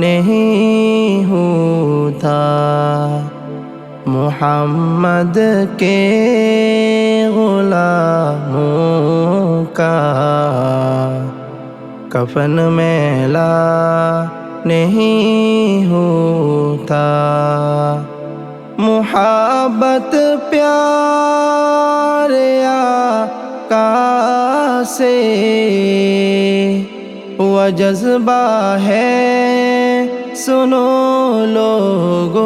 نہیں ہوتا۔ محمد کے غلاموں کا کفن میلا نہیں ہوتا۔ محبت پیار آقا سے وہ جذبہ ہے سنو لوگو،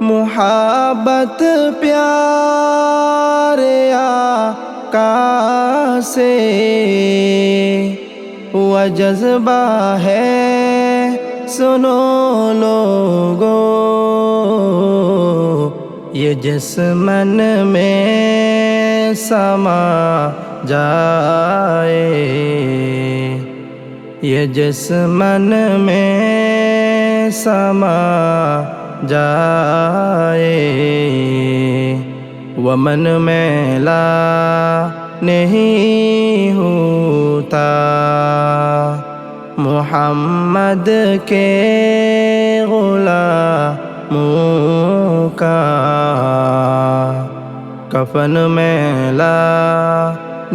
محبت پیار آقا سے وہ جذبہ ہے۔ سنو لوگو، یہ جسمن میں سما جائے۔ یہ جسمن میں سما جائے۔ ومن میلا نہیں ہوتا۔ محمد کے غلاموں کا کفن میلا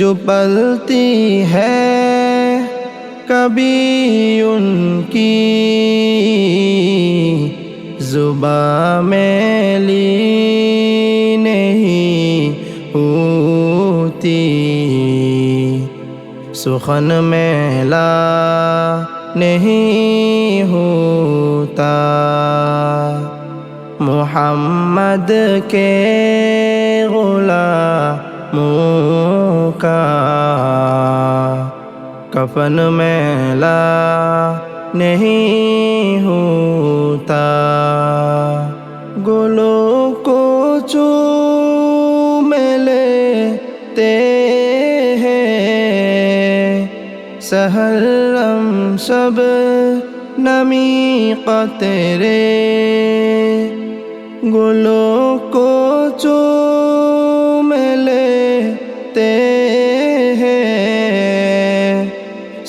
جو پلتی ہے، کبھی ان کی زباں میلی نہیں ہوتی۔ سخن میلا نہیں ہوتا۔ محمد کے غلاموں کا کفن میلا نہیں ہوتا۔ گلوں کو چو لیتے ہیں۔ سہرم شب نمی قطرے گلوں کو چو چوم لیتے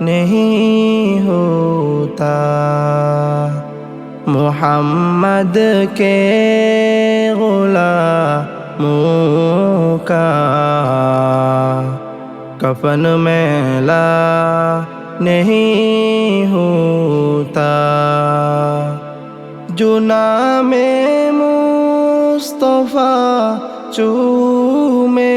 نہیں ہوتا۔ محمد کے غلاموں کا کفن میلا نہیں ہوتا۔ جو نام مصطفیٰ چومے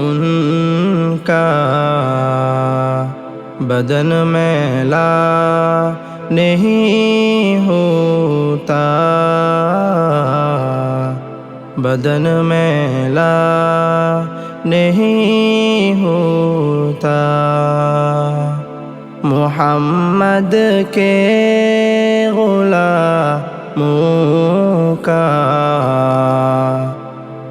ان کا بدن میلا نہیں ہوتا بدن میلا نہیں ہوتا محمد کے غلاموں کا